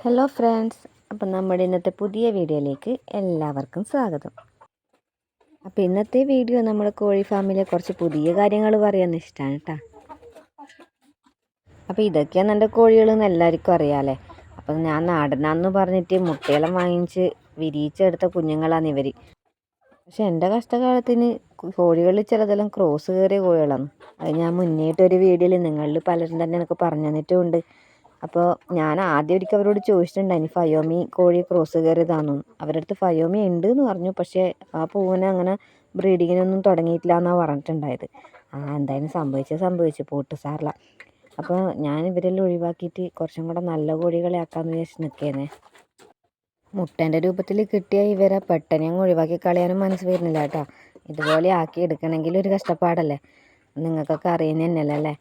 Hello friends അപ്പം നമ്മുടെ ഇന്നത്തെ പുതിയ വീഡിയോയിലേക്ക് എല്ലാവർക്കും സ്വാഗതം. അപ്പോൾ ഇന്നത്തെ വീഡിയോ നമ്മൾ കോഴി ഫാമിലെ കുറച്ച് പുതിയ കാര്യങ്ങൾ പറയാൻ ഇഷ്ടമാണ് കേട്ടോ അപ്പോൾ ഇതൊക്കെയാണ് എന്റെ കോഴികളെന്ന് എല്ലാവർക്കും അറിയാമല്ലേ അപ്പം ഞാൻ നാടനാന്ന് പറഞ്ഞിട്ട് മുട്ടയെല്ലാം വാങ്ങിച്ച് വിരിയിച്ചെടുത്ത കുഞ്ഞുങ്ങളാണ് ഇവർ പക്ഷെ എന്റെ കഷ്ടകാലത്തിന് കോഴികളിൽ ചിലതെല്ലാം ക്രോസ് കയറിയ കോഴികളാണ്. അത് ഞാൻ മുന്നേറ്റൊരു വീഡിയോയിൽ നിങ്ങളിൽ പലരും തന്നെ എനിക്ക് പറഞ്ഞു തന്നിട്ടുമുണ്ട് അപ്പോൾ ഞാൻ ആദ്യം ഒരിക്കൽ അവരോട് ചോദിച്ചിട്ടുണ്ടായിന് ഫയോമി കോഴി ക്രോസ് കയറിയതാണെന്ന് അവരുടെ അടുത്ത് ഫയോമി ഉണ്ട് എന്ന് പറഞ്ഞു പക്ഷേ ആ പൂവിനെ അങ്ങനെ ബ്രീഡിങ്ങിനൊന്നും തുടങ്ങിയിട്ടില്ല എന്നാണ് പറഞ്ഞിട്ടുണ്ടായത്. ആ എന്തായാലും സംഭവിച്ചത് സംഭവിച്ചു പോട്ട് സാറില്ല. അപ്പോൾ ഞാൻ ഇവരെല്ലാം ഒഴിവാക്കിയിട്ട് കുറച്ചും കൂടെ നല്ല കോഴികളെ ആക്കാമെന്ന് വിചാരിച്ച് നിൽക്കുകയാണേ മുട്ടേന്റെ രൂപത്തിൽ കിട്ടിയ ഇവരെ പെട്ടെന്ന് അങ്ങ് ഒഴിവാക്കി കളയാനും മനസ്സ് വരുന്നില്ല കേട്ടോ. ഇതുപോലെ ആക്കി എടുക്കണമെങ്കിൽ ഒരു കഷ്ടപ്പാടല്ലേ? നിങ്ങൾക്കൊക്കെ അറിയുന്ന തന്നെയല്ലേ അല്ലേ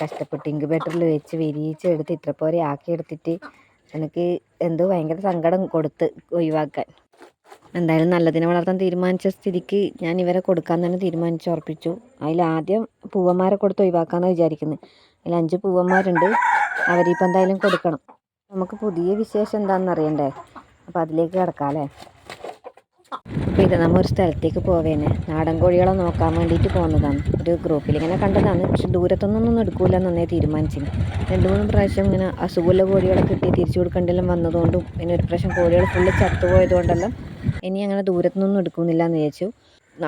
കഷ്ടപ്പെട്ട് ഇൻക്യുബേറ്ററിൽ വെച്ച് വിരിയിച്ച് എടുത്ത് ഇത്ര പോരെ ആക്കി എടുത്തിട്ട് എനിക്ക് എന്തോ ഭയങ്കര സങ്കടം കൊടുത്ത് ഒഴിവാക്കാൻ. എന്തായാലും നല്ലതിനെ വളർത്താൻ തീരുമാനിച്ച സ്ഥിതിക്ക് ഞാൻ ഇവരെ കൊടുക്കാൻ തന്നെ തീരുമാനിച്ച് ഉറപ്പിച്ചു. അതിൽ ആദ്യം പൂവന്മാരെ കൊടുത്ത് ഒഴിവാക്കാമെന്നാണ് വിചാരിക്കുന്നത് അതിൽ അഞ്ച് പൂവന്മാരുണ്ട്. അവരിപ്പോൾ എന്തായാലും കൊടുക്കണം. നമുക്ക് പുതിയ വിശേഷം എന്താണെന്ന് അറിയണ്ടേ? അപ്പോൾ അതിലേക്ക് കിടക്കാം അല്ലേ അപ്പോൾ ഇത് നമ്മൾ ഒരു സ്ഥലത്തേക്ക് പോവേനെ. നാടൻ കോഴികളെ നോക്കാൻ വേണ്ടിയിട്ട് പോകുന്നതാണ് ഒരു ഗ്രൂപ്പിൽ ഇങ്ങനെ കണ്ടതാണ്. പക്ഷെ ദൂരത്തൊന്നും എടുക്കൂല എന്നേ തീരുമാനിച്ചു രണ്ട് മൂന്ന് പ്രാവശ്യം ഇങ്ങനെ അസുഖമുള്ള കോഴികളെ കിട്ടി തിരിച്ചു കൊടുക്കേണ്ടെല്ലാം വന്നതുകൊണ്ടും പിന്നെ ഒരു പ്രാവശ്യം കോഴികൾ ഫുള്ള് ചത്തുപോയതുകൊണ്ടെല്ലാം ഇനി അങ്ങനെ ദൂരത്തുനിന്നൊന്നും എടുക്കുന്നില്ല എന്ന് വിചാരിച്ചു.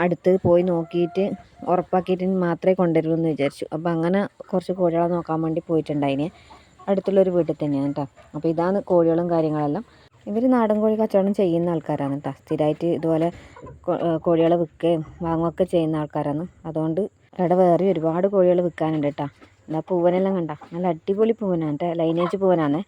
അടുത്ത് പോയി നോക്കിയിട്ട് ഉറപ്പാക്കിയിട്ട് മാത്രമേ കൊണ്ടുവരൂ എന്ന് വിചാരിച്ചു. അപ്പോൾ അങ്ങനെ കുറച്ച് കോഴികളെ നോക്കാൻ വേണ്ടി പോയിട്ടുണ്ടായിന്. അടുത്തുള്ളൊരു വീട്ടിൽ തന്നെയാണ് കേട്ടോ അപ്പോൾ ഇതാണ് കോഴികളും കാര്യങ്ങളെല്ലാം. ഇവർ നാടൻ കോഴി കച്ചവടം ചെയ്യുന്ന ആൾക്കാരാണ് കേട്ടോ സ്ഥിരമായിട്ട് ഇതുപോലെ കോഴികളെ വിൽക്കുകയും വാങ്ങുകയൊക്കെ ചെയ്യുന്ന ആൾക്കാരാണ്. അതുകൊണ്ട് ഇവിടെ വേറെ ഒരുപാട് കോഴികൾ വിൽക്കാനുണ്ട് കേട്ടോ എന്താ പൂവനെല്ലാം കണ്ട. നല്ല അടിപൊളി പൂവനാണ് കേട്ടോ ലൈനേജ് പൂവനാണ്.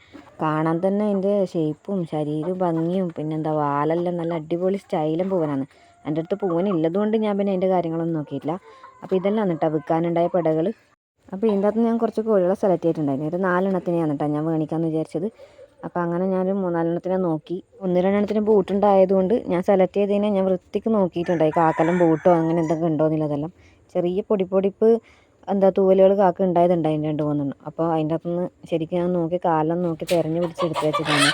കാണാൻ തന്നെ അതിന്റെ ഷേപ്പും ശരീരവും ഭംഗിയും പിന്നെന്താ വാലെല്ലാം നല്ല അടിപൊളി സ്റ്റൈലും പൂവനാണ്. എന്റെ അടുത്ത് പൂവൻ ഉള്ളതുകൊണ്ട് ഞാൻ പിന്നെ അതിന്റെ കാര്യങ്ങളൊന്നും നോക്കിയിട്ടില്ല. അപ്പോൾ ഇതെല്ലാം കേട്ടോ വിൽക്കാനുണ്ടായ പടകൾ അപ്പോൾ ഇതിന്റെ അകത്ത് ഞാൻ കുറച്ച് കോഴികളെ സെലക്ട് ചെയ്തിട്ടുണ്ടായിരുന്നു. ഒരു നാലെണ്ണത്തിനെയാണ് കേട്ടോ ഞാൻ വേണിക്കാമെന്ന് വിചാരിച്ചത്. അപ്പോൾ അങ്ങനെ ഞാൻ മൂന്നാലെണ്ണത്തിനെ നോക്കി. ഒന്ന് രണ്ടെണ്ണത്തിന് ബൂട്ടുണ്ടായതുകൊണ്ട് ഞാൻ സെലക്ട് ചെയ്തതിനെ ഞാൻ വൃത്തിക്ക് നോക്കിയിട്ടുണ്ടായി. കാക്കലും ബൂട്ടോ അങ്ങനെ എന്തെങ്കിലും ഉണ്ടോ എന്നുള്ളതെല്ലാം ചെറിയ പൊടിപ്പൊടിപ്പ് എന്താ തൂവലുകൾ കാക്ക ഉണ്ടായതുണ്ടായി രണ്ട് മൂന്നെണ്ണം. അപ്പോൾ അതിന്റെ അകത്തുനിന്ന് ശരിക്കും ഞാൻ നോക്കി കാലം നോക്കി തിരഞ്ഞു പിടിച്ചെടുത്ത് വെച്ചതാണ്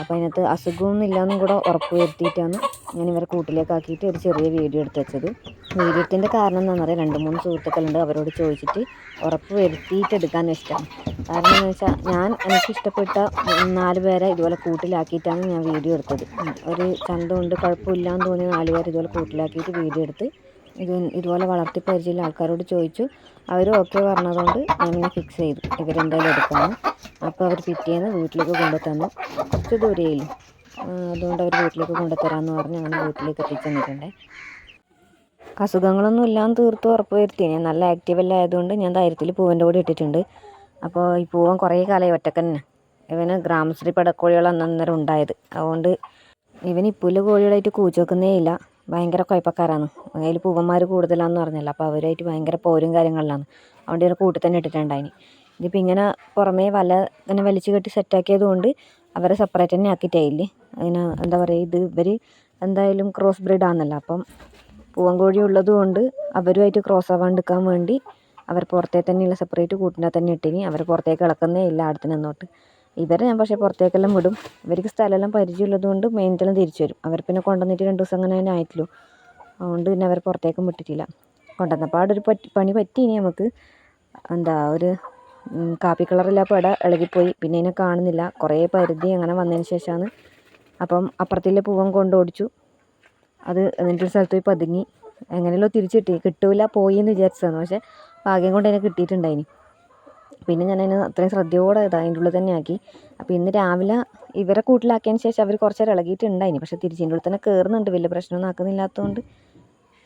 അപ്പോൾ അതിനകത്ത് അസുഖമൊന്നും ഇല്ലയെന്നും കൂടെ ഉറപ്പ് വരുത്തിയിട്ടാണ് ഞാൻ ഇവരെ കൂട്ടിലേക്കാക്കിയിട്ട് ഒരു ചെറിയ വീഡിയോ എടുത്ത് വെച്ചത്. വീഡിയോ വീഡിയോത്തിന്റെ കാരണം എന്താണെന്ന് അറിയാം. രണ്ട് മൂന്ന് സുഹൃത്തുക്കളുണ്ട്. അവരോട് ചോദിച്ചിട്ട് ഉറപ്പ് വരുത്തിയിട്ട് എടുക്കാൻ ഇഷ്ടമാണ്. കാരണം എന്ന് വെച്ചാൽ ഞാൻ എനിക്ക് ഇഷ്ടപ്പെട്ട നാല് പേരെ ഇതുപോലെ കൂട്ടിലാക്കിയിട്ടാണ് ഞാൻ വീഡിയോ എടുത്തത്. ഒരു ചന്തമുണ്ട് കുഴപ്പമില്ലാന്ന് തോന്നിയ നാല് പേരെ ഇതുപോലെ കൂട്ടിലാക്കിയിട്ട് വീഡിയോ എടുത്ത് ഇത് ഇതുപോലെ വളർത്തി പരിചയമുള്ള ആൾക്കാരോട് ചോദിച്ചു. അവർ ഓക്കെ പറഞ്ഞതുകൊണ്ട് ഞാനിങ്ങനെ ഫിക്സ് ചെയ്തു. ഇവരെന്തായാലും എടുക്കാമെന്ന് അപ്പോൾ അവർ പിറ്റേന്ന് വീട്ടിലേക്ക് കൊണ്ടു തന്നു കുറച്ച് ദൂരെയില്ല അതുകൊണ്ട് അവർ വീട്ടിലേക്ക് കൊണ്ടുതരാമെന്ന് പറഞ്ഞ് അങ്ങനെ വീട്ടിലേക്ക് എത്തിച്ചു തന്നിട്ടുണ്ട് അസുഖങ്ങളൊന്നും ഇല്ലാന്ന് തീർത്ത് ഉറപ്പ് വരുത്തി ഞാൻ നല്ല ആക്റ്റീവ് ആയതുകൊണ്ട് ഞാൻ ധൈര്യത്തിൽ പൂവിന്റെ കൂടെ ഇട്ടിട്ടുണ്ട്. അപ്പോൾ ഈ പൂവൻ കുറേ കാലമായി ഒറ്റക്കന്നെ. ഇവന് ഗ്രാമശ്രീ പടക്കോഴികൾ അന്നേരം ഉണ്ടായത്. അതുകൊണ്ട് ഇവൻ ഇപ്പുല്ല കോഴികളായിട്ട് കൂച്ചു വെക്കുന്നേ ഇല്ല. ഭയങ്കര കുഴപ്പക്കാരാണ് അതിൽ പൂവന്മാർ കൂടുതലാണെന്ന് പറഞ്ഞല്ലോ. അപ്പോൾ അവരുമായിട്ട് ഭയങ്കര പോരും കാര്യങ്ങളിലാണ്. അതുകൊണ്ട് ഇവരെ കൂട്ടിൽ തന്നെ ഇട്ടിട്ടുണ്ടായിന്. ഇതിപ്പോൾ ഇങ്ങനെ പുറമേ വല ഇങ്ങനെ വലിച്ചു കെട്ടി സെറ്റാക്കിയത് കൊണ്ട് അവരെ സെപ്പറേറ്റ് തന്നെ ആക്കിയിട്ടായില്ലേ? അതിന് എന്താ പറയുക ഇത് ഇവർ എന്തായാലും ക്രോസ് ബ്രീഡ് ആണെന്നല്ലോ അപ്പം പൂവൻ കോഴി ഉള്ളത് കൊണ്ട് അവരുമായിട്ട് ക്രോസ് ആവാണ്ടിരിക്കാൻ വേണ്ടി അവർ പുറത്തേ തന്നെയുള്ള സെപ്പറേറ്റ് കൂട്ടിനെ തന്നെ ഇട്ടിനി. അവർ പുറത്തേക്ക് ഇളക്കുന്നേ ഇല്ല അടുത്ത് നിന്നോട്ട്. ഇവരെ ഞാൻ പക്ഷേ പുറത്തേക്കെല്ലാം വിടും. ഇവർക്ക് സ്ഥലമെല്ലാം പരിചയമുള്ളത് കൊണ്ട് മെയിന്റെല്ലാം തിരിച്ചു വരും. അവർ പിന്നെ കൊണ്ടുവന്നിട്ട് രണ്ട് ദിവസം അങ്ങനെ തന്നെ ആയിട്ടുള്ളൂ അതുകൊണ്ട് പിന്നെ അവർ പുറത്തേക്കും വിട്ടിട്ടില്ല. കൊണ്ടുവന്നപ്പോൾ ഒരു പറ്റി പണി പറ്റി ഇനി നമുക്ക്. എന്താ ഒരു കാപ്പി കളറില്ല പട ഇളകിപ്പോയി. പിന്നെ അതിനെ കാണുന്നില്ല. കുറേ പരിധി അങ്ങനെ വന്നതിന് ശേഷമാണ്. അപ്പം അപ്പുറത്തിലെ പൂവൻ കൊണ്ടോടിച്ചു അത് എന്നിട്ട് സ്ഥലത്ത് പോയി പതുങ്ങി. എങ്ങനെയല്ലോ തിരിച്ചു കിട്ടി കിട്ടൂല പോയി എന്ന് വിചാരിച്ചതാണ്. പക്ഷേ ഭാഗ്യം കൊണ്ട് അതിനെ കിട്ടിയിട്ടുണ്ടായിനി. പിന്നെ ഞാൻ അതിന് അത്രയും ശ്രദ്ധയോടെ ഇതാ അതിന്റെ ഉള്ളിൽ തന്നെ ആക്കി. അപ്പോൾ ഇന്ന് രാവിലെ ഇവരെ കൂട്ടിലാക്കിയതിന് ശേഷം അവർ കുറച്ച് നേരം ഇളകിയിട്ടുണ്ടായിനി. പക്ഷേ തിരിച്ചതിന്റെ ഉള്ളിൽ തന്നെ കയറുന്നുണ്ട് വലിയ പ്രശ്നമൊന്നും ആക്കുന്നില്ലാത്തതുകൊണ്ട്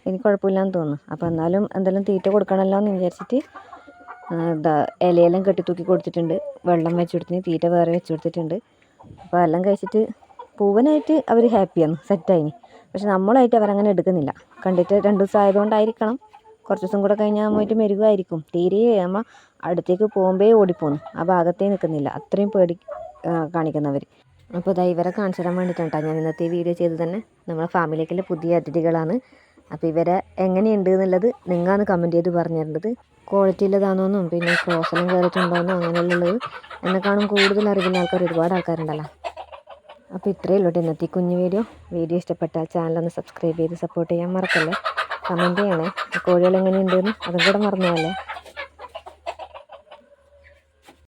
എനിക്ക് കുഴപ്പമില്ലാന്ന് തോന്നുന്നു. അപ്പോൾ എന്നാലും എന്തായാലും തീറ്റ കൊടുക്കണമല്ലോ എന്ന് വിചാരിച്ചിട്ട് എന്താ ഇലയെല്ലാം കെട്ടി തൂക്കി കൊടുത്തിട്ടുണ്ട്. വെള്ളം വെച്ച് കൊടുത്തിന് തീറ്റ വേറെ വെച്ച് കൊടുത്തിട്ടുണ്ട്. അപ്പോൾ എല്ലാം കഴിച്ചിട്ട് പൂവനായിട്ട് അവർ ഹാപ്പിയാണ് സെറ്റായിനി പക്ഷെ നമ്മളായിട്ട് അവരങ്ങനെ എടുക്കുന്നില്ല. കണ്ടിട്ട് രണ്ട് ദിവസം ആയതുകൊണ്ടായിരിക്കണം. കുറച്ച് ദിവസം കൂടെ കഴിഞ്ഞാൽ പോയിട്ട് മെരുകുമായിരിക്കും തീരെ നമ്മൾ അടുത്തേക്ക് പോകുമ്പേ ഓടിപ്പോന്നു. ആ ഭാഗത്തേ നിൽക്കുന്നില്ല. അത്രയും പേടി കാണിക്കുന്നവർ അപ്പോൾ ഇതാ ഇവരെ കാണിച്ചു തരാൻ വേണ്ടിയിട്ടാണ് ഞാൻ ഇന്നത്തെ വീഡിയോ ചെയ്ത് തന്നെ. നമ്മളെ ഫാമിലിയിലെ പുതിയ അതിഥികളാണ്. അപ്പോൾ ഇവരെ എങ്ങനെയുണ്ട് എന്നുള്ളത് നിങ്ങാന്ന് കമന്റ് ചെയ്ത് പറഞ്ഞു തരേണ്ടത് ക്വാളിറ്റി ഉള്ളതാണോന്നും പിന്നെ ക്രോസെല്ലാം കയറിയിട്ടുണ്ടോന്നും അങ്ങനെയുള്ളത് എന്നെക്കാളും കൂടുതൽ അറിവുള്ള ആൾക്കാർ ഒരുപാട് ആൾക്കാരുണ്ടല്ലോ. അപ്പോൾ ഇത്രയേ ഉള്ളൂ ഇന്നത്തെ ഈ കുഞ്ഞു വീഡിയോ. വീഡിയോ ഇഷ്ടപ്പെട്ടാൽ ചാനലൊന്ന് സബ്സ്ക്രൈബ് ചെയ്ത് സപ്പോർട്ട് ചെയ്യാൻ മറക്കല്ലേ? കമന്റ് ചെയ്യണേ. കോഴികൾ എങ്ങനെയുണ്ടെന്ന് അതും കൂടെ മറന്നു